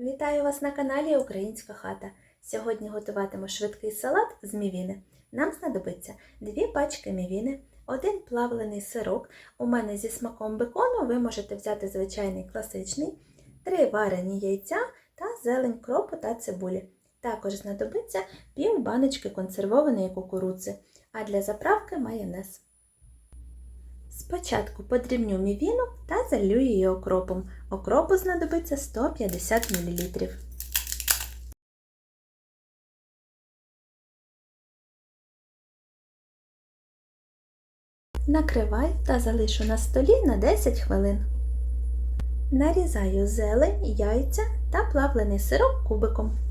Вітаю вас на каналі Українська хата. Сьогодні готуватиму швидкий салат з мівіни. Нам знадобиться 2 пачки мівіни, один плавлений сирок. У мене зі смаком бекону ви можете взяти звичайний класичний, 3 варені яйця та зелень кропу та цибулі. Також знадобиться пів баночки консервованої кукурудзи, а для заправки майонез. Спочатку подрібню мівіну та залью її окропом. Окропу знадобиться 150 мл. Накриваю та залишу на столі на 10 хвилин. Нарізаю зелень, яйця та плавлений сироп кубиком.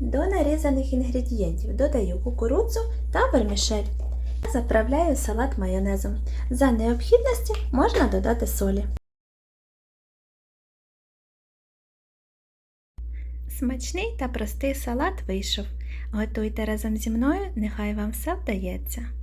До нарізаних інгредієнтів додаю кукурудзу та вермішель. Заправляю салат майонезом. За необхідності можна додати солі. Смачний та простий салат вийшов. Готуйте разом зі мною, нехай вам все вдається.